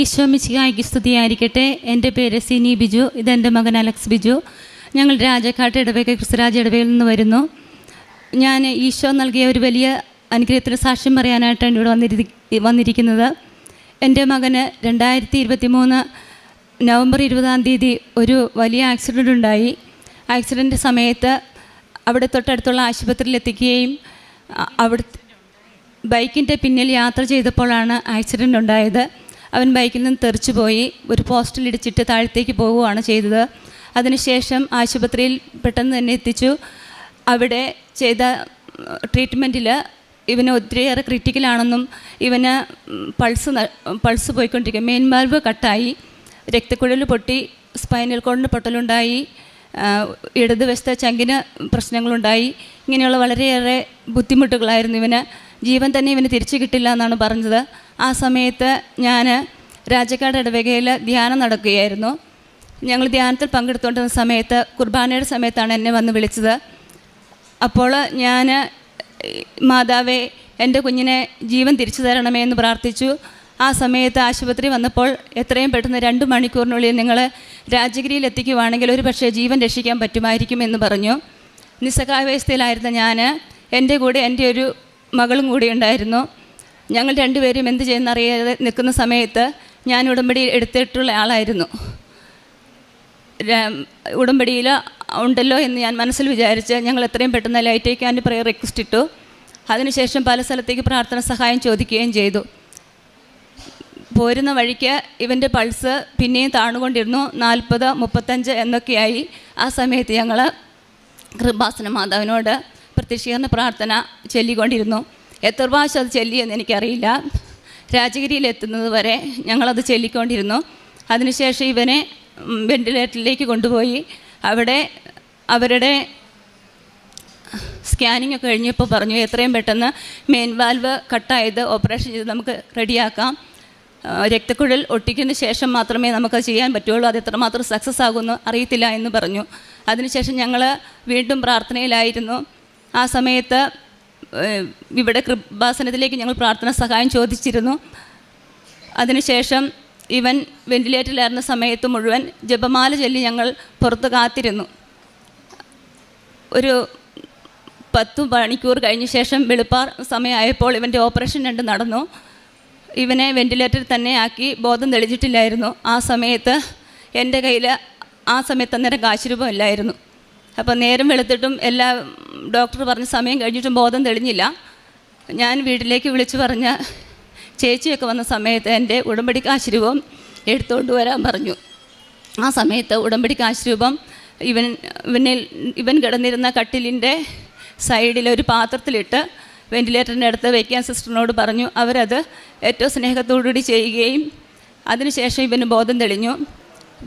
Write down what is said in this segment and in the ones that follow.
ഈശോ മിശിഹായ്ക്ക് സ്തുതിയായിരിക്കട്ടെ. എന്റെ പേര് സിനി ബിജു. ഇതെന്റെ മകൻ അലക്സ് ബിജു. ഞങ്ങൾ രാജക്കാട്ട് ഇടവക ക്രിസ്തുരാജ് ഇടവകയിൽ നിന്ന് വരുന്നു. ഞാൻ ഈശോ നൽകിയ ഒരു വലിയ അനുഗ്രഹത്തിന് സാക്ഷ്യം പറയാനായിട്ടാണ് ഇവിടെ വന്നിരി വന്നിരിക്കുന്നത്. എന്റെ മകന് രണ്ടായിരത്തി ഇരുപത്തി മൂന്ന് നവംബർ ഇരുപതാം തീയതി ഒരു വലിയ ആക്സിഡന്റ് ഉണ്ടായി. ആക്സിഡന്റ് സമയത്ത് അവിടെ തൊട്ടടുത്തുള്ള ആശുപത്രിയിൽ എത്തിക്കുകയും അവിടെ ബൈക്കിന്റെ പിന്നിൽ യാത്ര ചെയ്തപ്പോഴാണ് ആക്സിഡന്റ് ഉണ്ടായത്. അവൻ ബൈക്കിൽ നിന്ന് തെറിച്ചു പോയി ഒരു പോസ്റ്റിൽ ഇടിച്ചിട്ട് താഴത്തേക്ക് പോവുകയാണ് ചെയ്തത്. അതിനുശേഷം ആശുപത്രിയിൽ പെട്ടെന്ന് തന്നെ എത്തിച്ചു. അവിടെ ചെയ്ത ട്രീറ്റ്മെന്റിൽ ഇവന് ഒത്തിരിയേറെ ക്രിറ്റിക്കലാണെന്നും ഇവന് പൾസ് പൾസ് പോയിക്കൊണ്ടിരിക്കുക മെയിൻ വാൽവ് കട്ടായി രക്തക്കുഴൽ പൊട്ടി സ്പൈനൽ കോഡിന് പൊട്ടലുണ്ടായി ഇടതുവശത്തെ ചങ്കിന് പ്രശ്നങ്ങളുണ്ടായി. ഇങ്ങനെയുള്ള വളരെയേറെ ബുദ്ധിമുട്ടുകളായിരുന്നു ഇവന്. ജീവൻ തന്നെ ഇവന് തിരിച്ചു കിട്ടില്ല എന്നാണ് പറഞ്ഞത്. ആ സമയത്ത് ഞാൻ രാജക്കാട് ഇടവകയിൽ ധ്യാനം നടക്കുകയായിരുന്നു. ഞങ്ങൾ ധ്യാനത്തിൽ പങ്കെടുത്തുകൊണ്ടിരുന്ന സമയത്ത് കുർബാനയുടെ സമയത്താണ് എന്നെ വന്ന് വിളിച്ചത്. അപ്പോൾ ഞാൻ മാതാവെ എന്റെ കുഞ്ഞിനെ ജീവൻ തിരിച്ചു തരണമേ എന്ന് പ്രാർത്ഥിച്ചു. ആ സമയത്ത് ആശുപത്രി വന്നപ്പോൾ എത്രയും പെട്ടെന്ന് രണ്ട് മണിക്കൂറിനുള്ളിൽ നിങ്ങൾ രാജഗിരിയിൽ എത്തിക്കുവാണെങ്കിൽ ഒരു പക്ഷേ ജീവൻ രക്ഷിക്കാൻ പറ്റുമായിരിക്കും എന്ന് പറഞ്ഞു. നിസ്സഹായാവസ്ഥയിലായിരുന്ന ഞാൻ എന്റെ കൂടെ എന്റെ ഒരു മകളും കൂടി ഉണ്ടായിരുന്നു. ഞങ്ങൾ രണ്ടുപേരും എന്ത് ചെയ്യുന്നറിയാതെ നിൽക്കുന്ന സമയത്ത് ഞാൻ ഉടമ്പടി എടുത്തിട്ടുള്ള ആളായിരുന്നു. ഉടമ്പടിയിൽ ഉണ്ടല്ലോ എന്ന് ഞാൻ മനസ്സിൽ വിചാരിച്ച് ഞങ്ങൾ എത്രയും പെട്ടെന്ന് ലൈറ്റ് ആൻഡ് പ്രയർ റിക്വസ്റ്റ് ഇട്ടു. അതിനുശേഷം പല സ്ഥലത്തേക്ക് പ്രാർത്ഥന സഹായം ചോദിക്കുകയും ചെയ്തു. പോരുന്ന വഴിക്ക് ഇവന്റെ പൾസ് പിന്നെയും താണുകൊണ്ടിരുന്നു. നാൽപ്പത് മുപ്പത്തഞ്ച് എന്നൊക്കെയായി. ആ സമയത്ത് ഞങ്ങൾ കൃപാസന മാതാവിനോട് പ്രത്യക്ഷീകരണ പ്രാർത്ഥന ചൊല്ലിക്കൊണ്ടിരുന്നു. എത്ര പ്രാവശ്യം അത് ചൊല്ലിയെന്ന് എനിക്കറിയില്ല. രാജഗിരിയിൽ എത്തുന്നത് വരെ ഞങ്ങളത് ചൊല്ലിക്കൊണ്ടിരുന്നു. അതിനുശേഷം ഇവനെ വെന്റിലേറ്ററിലേക്ക് കൊണ്ടുപോയി. അവിടെ അവരുടെ സ്കാനിങ് ഒക്കെ കഴിഞ്ഞപ്പോൾ പറഞ്ഞു എത്രയും പെട്ടെന്ന് മെയിൻ വാൽവ് കട്ടായത് ഓപ്പറേഷൻ ചെയ്ത് നമുക്ക് റെഡിയാക്കാം. രക്തക്കുഴൽ ഒട്ടിക്കുന്ന ശേഷം മാത്രമേ നമുക്കത് ചെയ്യാൻ പറ്റുള്ളൂ. അത് എത്രമാത്രം സക്സസ് ആകുമെന്ന് അറിയത്തില്ല എന്ന് പറഞ്ഞു. അതിനുശേഷം ഞങ്ങൾ വീണ്ടും പ്രാർത്ഥനയിലായിരുന്നു. ആ സമയത്ത് ഇവിടെ കൃപാസനത്തിലേക്ക് ഞങ്ങൾ പ്രാർത്ഥന സഹായം ചോദിച്ചിരുന്നു. അതിനുശേഷം ഇവൻ വെന്റിലേറ്ററിലായിരുന്ന സമയത്ത് മുഴുവൻ ജപമാല ചൊല്ലി ഞങ്ങൾ പുറത്ത് കാത്തിരുന്നു. ഒരു പത്ത് മണിക്കൂർ കഴിഞ്ഞ ശേഷം വെളുപ്പാർ സമയമായപ്പോൾ ഇവന്റെ ഓപ്പറേഷൻ രണ്ട് നടന്നു. ഇവനെ വെന്റിലേറ്ററിൽ തന്നെ ആക്കി ബോധം തെളിഞ്ഞിട്ടില്ലായിരുന്നു. ആ സമയത്ത് എന്റെ കയ്യിൽ ആ സമയത്ത് അന്നേരം കാശുരൂപം ഇല്ലായിരുന്നു. അപ്പോൾ നേരം വെളുത്തിട്ടും എല്ലാ ഡോക്ടർ പറഞ്ഞ സമയം കഴിഞ്ഞിട്ടും ബോധം തെളിഞ്ഞില്ല. ഞാൻ വീട്ടിലേക്ക് വിളിച്ചു പറഞ്ഞ ചേച്ചിയൊക്കെ വന്ന സമയത്ത് എന്റെ ഉടമ്പടി കാശുരൂപം എടുത്തുകൊണ്ട് വരാൻ പറഞ്ഞു. ആ സമയത്ത് ഉടമ്പടി കാശുരൂപം ഇവൻ ഇവനിൽ ഇവൻ കിടന്നിരുന്ന കട്ടിലിന്റെ സൈഡിൽ ഒരു പാത്രത്തിലിട്ട് വെന്റിലേറ്ററിന്റെ അടുത്ത് വയ്ക്കാൻ സിസ്റ്ററിനോട് പറഞ്ഞു. അവരത് ഏറ്റവും സ്നേഹത്തോടുകൂടി ചെയ്യുകയും അതിനുശേഷം ഇവന് ബോധം തെളിഞ്ഞു.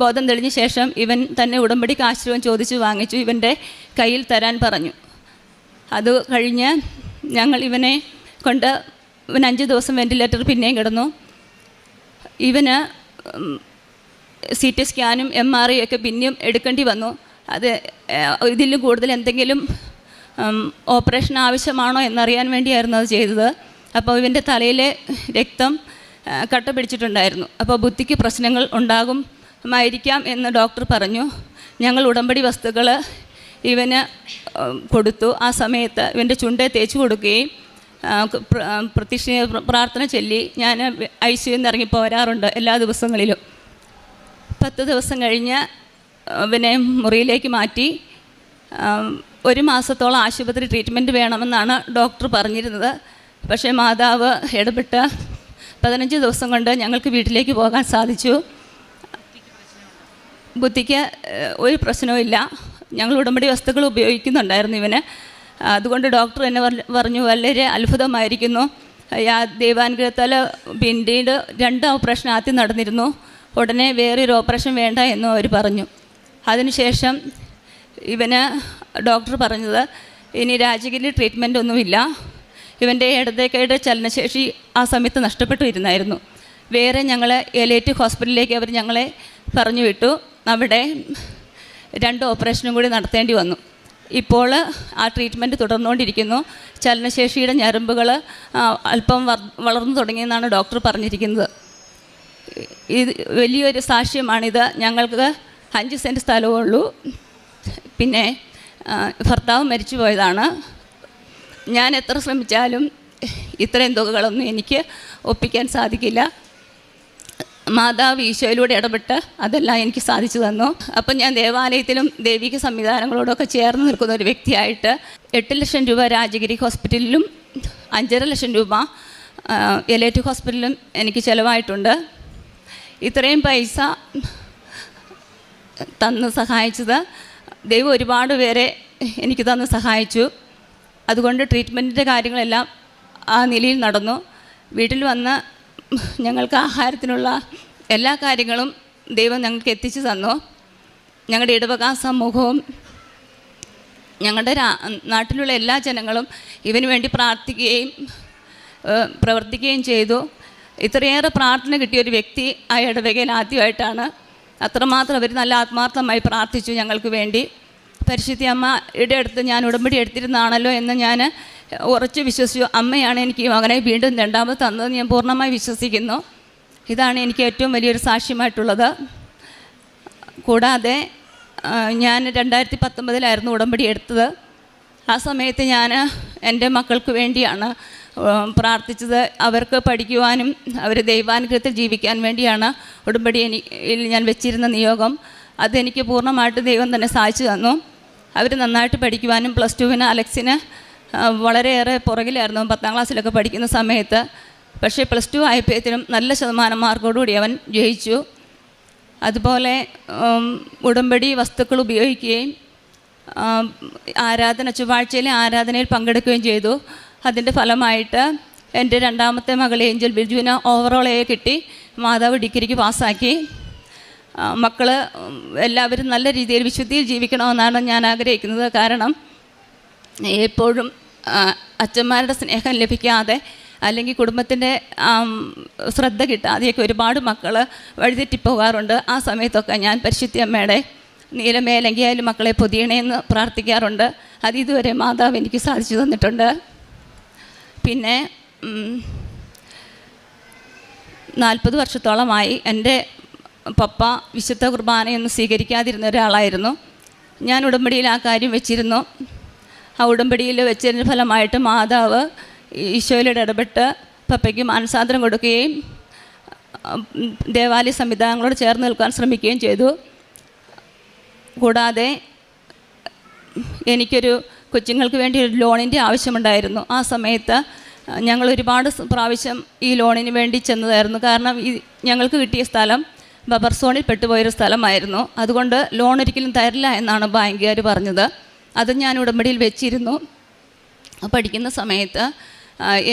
ബോധം തെളിഞ്ഞ ശേഷം ഇവൻ തന്നെ ഉടമ്പടി കാശുരൂപം ചോദിച്ച് വാങ്ങിച്ചു. ഇവന്റെ കയ്യിൽ തരാൻ പറഞ്ഞു. അത് കഴിഞ്ഞ് ഞങ്ങൾ ഇവനെ കൊണ്ട് ഇവൻ അഞ്ച് ദിവസം വെന്റിലേറ്റർ പിന്നെയും കിടന്നു. ഇവന് സി ടി സ്കാനും എം ആർ ഐ ഒക്കെ പിന്നെയും എടുക്കേണ്ടി വന്നു. അത് ഇതിലും കൂടുതൽ എന്തെങ്കിലും ഓപ്പറേഷൻ ആവശ്യമാണോ എന്നറിയാൻ വേണ്ടിയായിരുന്നു അത് ചെയ്തത്. അപ്പോൾ ഇവന്റെ തലയിലെ രക്തം കട്ട പിടിച്ചിട്ടുണ്ടായിരുന്നു അപ്പോൾ ബുദ്ധിക്ക് പ്രശ്നങ്ങൾ ഉണ്ടാകുമായിരിക്കാം എന്ന് ഡോക്ടർ പറഞ്ഞു. ഞങ്ങൾ ഉടമ്പടി വസ്തുക്കൾ ഇവന് കൊടുത്തു. ആ സമയത്ത് ഇവന്റെ ചുണ്ടെ തേച്ച് കൊടുക്കുകയും പ്രത്യക്ഷ പ്രാർത്ഥന ചൊല്ലി ഞാൻ ഐ സിയിൽ നിന്ന് ഇറങ്ങി പോരാറുണ്ട് എല്ലാ ദിവസങ്ങളിലും. പത്ത് ദിവസം കഴിഞ്ഞ് ഇവനെ മുറിയിലേക്ക് മാറ്റി. ഒരു മാസത്തോളം ആശുപത്രി ട്രീറ്റ്മെന്റ് വേണമെന്നാണ് ഡോക്ടർ പറഞ്ഞിരുന്നത്. പക്ഷേ മാതാവ് ഇടപെട്ട് പതിനഞ്ച് ദിവസം കൊണ്ട് ഞങ്ങൾക്ക് വീട്ടിലേക്ക് പോകാൻ സാധിച്ചു. ബുദ്ധിക്ക് ഒരു പ്രശ്നവും ഇല്ല. ഞങ്ങൾ ഉടമ്പടി വസ്തുക്കൾ ഉപയോഗിക്കുന്നുണ്ടായിരുന്നു ഇവന്. അതുകൊണ്ട് ഡോക്ടർ എന്നെ പറഞ്ഞു വളരെ അത്ഭുതമായിരിക്കുന്നു. ദൈവാനുഗ്രഹത്താൽ പിന്നീട് രണ്ട് ഓപ്പറേഷൻ ആദ്യം നടന്നിരുന്നു. ഉടനെ വേറൊരു ഓപ്പറേഷൻ വേണ്ട എന്നും അവർ പറഞ്ഞു. അതിനുശേഷം ഇവന് ഡോക്ടർ പറഞ്ഞത് ഇനി രാജഗിരി ട്രീറ്റ്മെന്റ് ഒന്നുമില്ല. ഇവന്റെ ഇടത്തേക്കയുടെ ചലനശേഷി ആ സമയത്ത് നഷ്ടപ്പെട്ടു വരുന്നായിരുന്നു വേറെ ഞങ്ങളെ എലേറ്റ് ഹോസ്പിറ്റലിലേക്ക് അവർ ഞങ്ങളെ പറഞ്ഞു വിട്ടു. അവിടെ രണ്ട് ഓപ്പറേഷനും കൂടി നടത്തേണ്ടി വന്നു. ഇപ്പോൾ ആ ട്രീറ്റ്മെന്റ് തുടർന്നുകൊണ്ടിരിക്കുന്നു. ചലനശേഷിയുടെ ഞരമ്പുകൾ അല്പം വളർന്നു തുടങ്ങിയെന്നാണ് ഡോക്ടർ പറഞ്ഞിരിക്കുന്നത്. ഇത് വലിയൊരു സാക്ഷ്യമാണിത്. ഞങ്ങൾക്ക് അഞ്ച് സെന്റ് സ്ഥലമേ ഉള്ളൂ. പിന്നെ ഭർത്താവ് മരിച്ചു പോയതാണ് ഞാൻ എത്ര ശ്രമിച്ചാലും ഇത്രയും തുകകളൊന്നും എനിക്ക് ഒപ്പിക്കാൻ സാധിക്കില്ല. മാതാവ് ഈശോയിലൂടെ ഇടപെട്ട് അതെല്ലാം എനിക്ക് സാധിച്ചു തന്നു. അപ്പം ഞാൻ ദേവാലയത്തിലും ദൈവിക സംവിധാനങ്ങളോടൊക്കെ ചേർന്ന് നിൽക്കുന്ന ഒരു വ്യക്തിയായിട്ട് എട്ട് ലക്ഷം രൂപ രാജഗിരി ഹോസ്പിറ്റലിലും അഞ്ചര ലക്ഷം രൂപ എലേറ്റ് ഹോസ്പിറ്റലിലും എനിക്ക് ചിലവായിട്ടുണ്ട്. ഇത്രയും പൈസ തന്ന് സഹായിച്ചത് ദൈവം ഒരുപാട് പേരെ എനിക്ക് തന്ന് സഹായിച്ചു. അതുകൊണ്ട് ട്രീറ്റ്മെന്റിന്റെ കാര്യങ്ങളെല്ലാം ആ നിലയിൽ നടന്നു. വീട്ടിൽ വന്ന് ഞങ്ങൾക്ക് ആഹാരത്തിനുള്ള എല്ലാ കാര്യങ്ങളും ദൈവം ഞങ്ങൾക്ക് എത്തിച്ചു തന്നു. ഞങ്ങളുടെ ഇടവക സമൂഹവും ഞങ്ങളുടെ നാട്ടിലുള്ള എല്ലാ ജനങ്ങളും ഇവന് വേണ്ടി പ്രാർത്ഥിക്കുകയും പ്രവർത്തിക്കുകയും ചെയ്തു. ഇത്രയേറെ പ്രാർത്ഥന കിട്ടിയ ഒരു വ്യക്തി ആ ഇടവകയിൽ ആദ്യമായിട്ടാണ്. അത്രമാത്രം അവർ നല്ല ആത്മാർത്ഥമായി പ്രാർത്ഥിച്ചു ഞങ്ങൾക്ക് വേണ്ടി. പരിശുദ്ധി അമ്മയുടെ അടുത്ത് ഞാൻ ഉടമ്പടി എടുത്തിരുന്നാണല്ലോ എന്ന് ഞാൻ ഉറച്ചു വിശ്വസിച്ചു അമ്മയാണ് എനിക്ക് ഈ മകനെ വീണ്ടും രണ്ടാമത് തന്നതെന്ന് ഞാൻ പൂർണമായി വിശ്വസിക്കുന്നു. ഇതാണ് എനിക്ക് ഏറ്റവും വലിയൊരു സാക്ഷ്യമായിട്ടുള്ളത്. കൂടാതെ ഞാൻ രണ്ടായിരത്തി പത്തൊമ്പതിലായിരുന്നു ഉടമ്പടി എടുത്തത്. ആ സമയത്ത് ഞാൻ എന്റെ മക്കൾക്ക് വേണ്ടിയാണ് പ്രാർത്ഥിച്ചത്. അവർക്ക് പഠിക്കുവാനും അവർ ദൈവാനുഗ്രഹത്തിൽ ജീവിക്കാൻ വേണ്ടിയാണ് ഉടമ്പടി എനിക്ക് ഞാൻ വെച്ചിരുന്ന നിയോഗം. അതെനിക്ക് പൂർണമായിട്ട് ദൈവം തന്നെ സാധിച്ചു തന്നു. അവർ നന്നായിട്ട് പഠിക്കുവാനും പ്ലസ് ടുവിന് അലക്സിന് വളരെയേറെ പുറകിലായിരുന്നു. പത്താം ക്ലാസ്സിലൊക്കെ പഠിക്കുന്ന സമയത്ത് പക്ഷേ പ്ലസ് ടു ആയപ്പോഴത്തേനും നല്ല ശതമാനം മാർക്കോടുകൂടി അവൻ ജയിച്ചു. അതുപോലെ ഉടമ്പടി വസ്തുക്കൾ ഉപയോഗിക്കുകയും ആരാധന ചൊവ്വാഴ്ചയിലെ ആരാധനയിൽ പങ്കെടുക്കുകയും ചെയ്തു. അതിന്റെ ഫലമായിട്ട് എന്റെ രണ്ടാമത്തെ മകൾ ഏഞ്ചൽ ബിജുവിന് ഓവറോൾ എ കിട്ടി. മാതാവ് ഡിഗ്രിക്ക് പാസ്സാക്കി. മക്കൾ എല്ലാവരും നല്ല രീതിയിൽ വിശുദ്ധിയിൽ ജീവിക്കണമെന്നാണ് ഞാൻ ആഗ്രഹിക്കുന്നത്. കാരണം എപ്പോഴും അച്ഛന്മാരുടെ സ്നേഹം ലഭിക്കാതെ അല്ലെങ്കിൽ കുടുംബത്തിന്റെ ശ്രദ്ധ കിട്ടാതെയൊക്കെ ഒരുപാട് മക്കൾ വഴിതെറ്റിപ്പോകാറുണ്ട്. ആ സമയത്തൊക്കെ ഞാൻ പരിശുദ്ധി അമ്മയുടെ നീലമേലങ്കിയായാലും മക്കളെ പൊതിയണേന്ന് പ്രാർത്ഥിക്കാറുണ്ട്. അത് ഇതുവരെ മാതാവ് എനിക്ക് സാധിച്ചു തന്നിട്ടുണ്ട്. പിന്നെ നാൽപ്പത് വർഷത്തോളമായി എന്റെ പപ്പ വിശുദ്ധ കുർബാനയൊന്നും സ്വീകരിക്കാതിരുന്ന ഒരാളായിരുന്നു. ഞാൻ ഉടമ്പടിയിൽ ആ കാര്യം വെച്ചിരുന്നു. ആ ഉടമ്പടിയിൽ വെച്ചതിന് ഫലമായിട്ട് മാതാവ് ഈശോയിലൂടെ ഇടപെട്ട് പപ്പയ്ക്ക് മാനസാന്തരം കൊടുക്കുകയും ദേവാലയ സംവിധാനങ്ങളോട് ചേർന്ന് നിൽക്കാൻ ശ്രമിക്കുകയും ചെയ്തു. കൂടാതെ എനിക്കൊരു കൊച്ചുങ്ങൾക്ക് വേണ്ടി ഒരു ലോണിന്റെ ആവശ്യമുണ്ടായിരുന്നു. ആ സമയത്ത് ഞങ്ങൾ ഒരുപാട് പ്രാവശ്യം ഈ ലോണിന് വേണ്ടി ചെന്നതായിരുന്നു. കാരണം ഈ ഞങ്ങൾക്ക് കിട്ടിയ സ്ഥലം ബബർസോണിൽ പെട്ടുപോയൊരു സ്ഥലമായിരുന്നു. അതുകൊണ്ട് ലോൺ ഒരിക്കലും തരില്ല എന്നാണ് ബാങ്കുകാർ പറഞ്ഞത്. അത് ഞാൻ ഉടമ്പടിയിൽ വെച്ചിരുന്നു. പഠിക്കുന്ന സമയത്ത്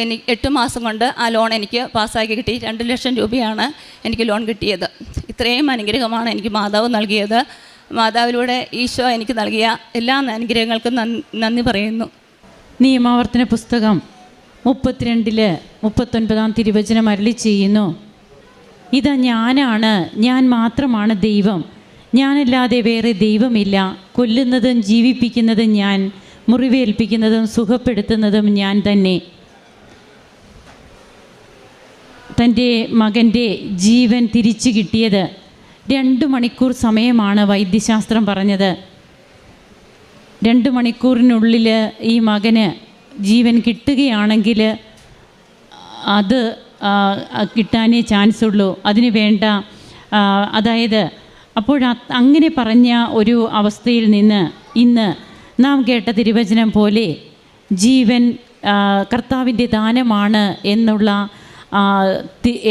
എനിക്ക് എട്ട് മാസം കൊണ്ട് ആ ലോൺ എനിക്ക് പാസ്സാക്കി കിട്ടി. രണ്ട് ലക്ഷം രൂപയാണ് എനിക്ക് ലോൺ കിട്ടിയത്. ഇത്രയും അനുഗ്രഹമാണ് എനിക്ക് മാതാവ് നൽകിയത്. മാതാവിലൂടെ ഈശോ എനിക്ക് നൽകിയ എല്ലാ അനുഗ്രഹങ്ങൾക്കും നന്ദി പറയുന്നു. നിയമാവർത്തന പുസ്തകം മുപ്പത്തിരണ്ടിൽ മുപ്പത്തൊൻപതാം തിരുവചനം അരളി ചെയ്യുന്നു. ഇതാ ഞാനാണ് ഞാൻ മാത്രമാണ് ദൈവം. ഞാനല്ലാതെ വേറെ ദൈവമില്ല. കൊല്ലുന്നതും ജീവിപ്പിക്കുന്നതും ഞാൻ മുറിവേൽപ്പിക്കുന്നതും സുഖപ്പെടുത്തുന്നതും ഞാൻ തന്നെ. തന്റെ മകന്റെ ജീവൻ തിരിച്ചു കിട്ടിയത് രണ്ട് മണിക്കൂർ സമയമാണ് വൈദ്യശാസ്ത്രം പറഞ്ഞത്. രണ്ട് മണിക്കൂറിനുള്ളിൽ ഈ മകന് ജീവൻ കിട്ടുകയാണെങ്കിൽ അത് കിട്ടാനേ ചാൻസ് ഉള്ളൂ അതിന് വേണ്ട അതായത് അപ്പോൾ അങ്ങനെ പറഞ്ഞ ഒരു അവസ്ഥയിൽ നിന്ന് ഇന്ന് നാം കേട്ട തിരുവചനം പോലെ ജീവൻ കർത്താവിന്റെ ദാനമാണ് എന്നുള്ള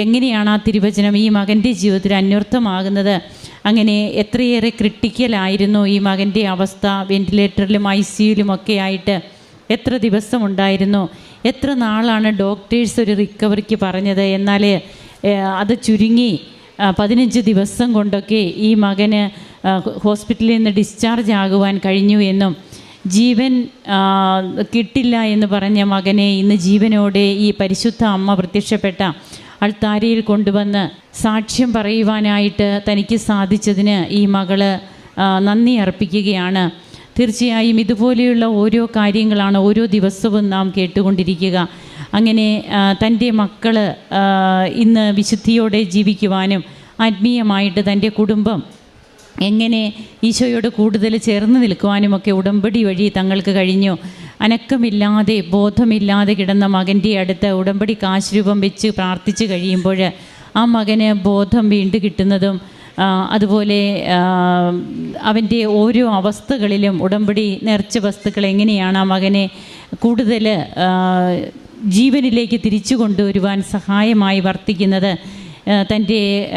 എങ്ങനെയാണ് ആ തിരുവചനം ഈ മകന്റെ ജീവിതത്തിൽ അന്വർത്ഥമാകുന്നത്? അങ്ങനെ എത്രയേറെ ക്രിട്ടിക്കലായിരുന്നു ഈ മകന്റെ അവസ്ഥ. വെന്റിലേറ്ററിലും ഐ സിയുലും ഒക്കെ ആയിട്ട് എത്ര ദിവസം ഉണ്ടായിരുന്നു എത്ര നാളാണ് ഡോക്ടേഴ്സ് ഒരു റിക്കവറിക്ക് പറഞ്ഞത്? എന്നാൽ അത് ചുരുങ്ങി പതിനഞ്ച് ദിവസം കൊണ്ടൊക്കെ ഈ മകന് ഹോസ്പിറ്റലിൽ നിന്ന് ഡിസ്ചാർജ് ആകുവാൻ കഴിഞ്ഞു എന്നും ജീവൻ കിട്ടില്ല എന്ന് പറഞ്ഞ മകനെ ഇന്ന് ജീവനോടെ ഈ പരിശുദ്ധ അമ്മ പ്രത്യക്ഷപ്പെട്ട അൾത്താരയിൽ കൊണ്ടുവന്ന് സാക്ഷ്യം പറയുവാനായിട്ട് തനിക്ക് സാധിച്ചതിന് ഈ മകൾ നന്ദി അർപ്പിക്കുകയാണ്. തീർച്ചയായും ഇതുപോലെയുള്ള ഓരോ കാര്യങ്ങളാണ് ഓരോ ദിവസവും നാം കേട്ടുകൊണ്ടിരിക്കുക. അങ്ങനെ തന്റെ മക്കൾ ഇന്ന് വിശുദ്ധിയോടെ ജീവിക്കുവാനും ആത്മീയമായിട്ട് തന്റെ കുടുംബം എങ്ങനെ ഈശോയോട് കൂടുതൽ ചേർന്ന് നിൽക്കുവാനുമൊക്കെ ഉടമ്പടി വഴി തങ്ങൾക്ക് കഴിഞ്ഞു. അനക്കമില്ലാതെ ബോധമില്ലാതെ കിടന്ന മകന്റെ അടുത്ത് ഉടമ്പടി കാശ് രൂപം വെച്ച് പ്രാർത്ഥിച്ചു കഴിയുമ്പോൾ ആ മകന് ബോധം വീണ്ടും കിട്ടുന്നതും അതുപോലെ അവന്റെ ഓരോ അവസ്ഥകളിലും ഉടമ്പടി നേർച്ച വസ്തുക്കൾ എങ്ങനെയാണ് ആ മകനെ കൂടുതൽ ജീവനിലേക്ക് തിരിച്ചു കൊണ്ടുവരുവാൻ സഹായമായി വർത്തിക്കുന്നത്? തന്റെ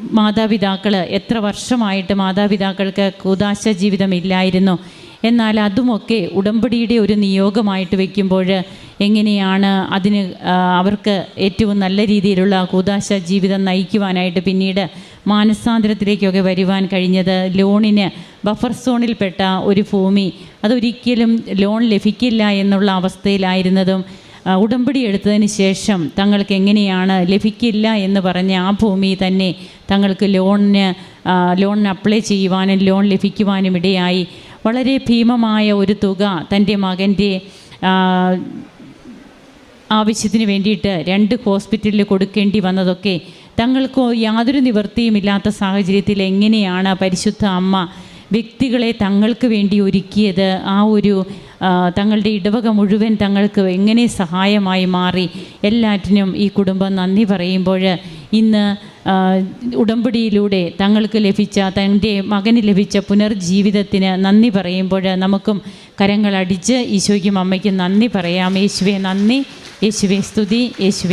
മാതാപിതാക്കൾ എത്ര വർഷമായിട്ട് മാതാപിതാക്കൾക്ക് കൂതാശ ജീവിതമില്ലായിരുന്നു എന്നാൽ അതുമൊക്കെ ഉടമ്പടിയുടെ ഒരു നിയോഗമായിട്ട് വയ്ക്കുമ്പോൾ എങ്ങനെയാണ് അതിന് അവർക്ക് ഏറ്റവും നല്ല രീതിയിലുള്ള കൂതാശ ജീവിതം നയിക്കുവാനായിട്ട് പിന്നീട് മാനസാന്തരത്തിലേക്കൊക്കെ വരുവാൻ കഴിഞ്ഞത്? ലോണിന് ബഫർ സോണിൽപ്പെട്ട ഒരു ഭൂമി അതൊരിക്കലും ലോൺ ലഭിക്കില്ല എന്നുള്ള അവസ്ഥയിലായിരുന്നതും ഉടമ്പടി എടുത്തതിന് ശേഷം തങ്ങൾക്ക് എങ്ങനെയാണ് ലഭിക്കില്ല എന്ന് പറഞ്ഞ ആ ഭൂമി തന്നെ തങ്ങൾക്ക് ലോണിന് ലോണിന് അപ്ലൈ ചെയ്യുവാനും ലോൺ ലഭിക്കുവാനും ഇടയായി. വളരെ ഭീമമായ ഒരു തുക തന്റെ മകന്റെ ആവശ്യത്തിന് വേണ്ടിയിട്ട് രണ്ട് ഹോസ്പിറ്റലിൽ കൊടുക്കേണ്ടി വന്നതൊക്കെ തങ്ങൾക്ക് യാതൊരു നിവൃത്തിയുമില്ലാത്ത സാഹചര്യത്തിൽ എങ്ങനെയാണ് പരിശുദ്ധ അമ്മ വ്യക്തികളെ തങ്ങൾക്ക് വേണ്ടി ഒരുക്കിയത്? ആ ഒരു തങ്ങളുടെ ഇടവക മുഴുവൻ തങ്ങൾക്ക് എങ്ങനെ സഹായമായി മാറി? എല്ലാറ്റിനും ഈ കുടുംബം നന്ദി പറയുമ്പോൾ ഇന്ന് ഉടമ്പടിയിലൂടെ തങ്ങൾക്ക് ലഭിച്ച തന്റെ മകന് ലഭിച്ച പുനർജീവിതത്തിന് നന്ദി പറയുമ്പോൾ നമുക്കും കരങ്ങളടിച്ച് ഈശോയ്ക്കും അമ്മയ്ക്കും നന്ദി പറയാം. യേശുവെ നന്ദി. യേശുവെ സ്തുതി. യേശുവെ.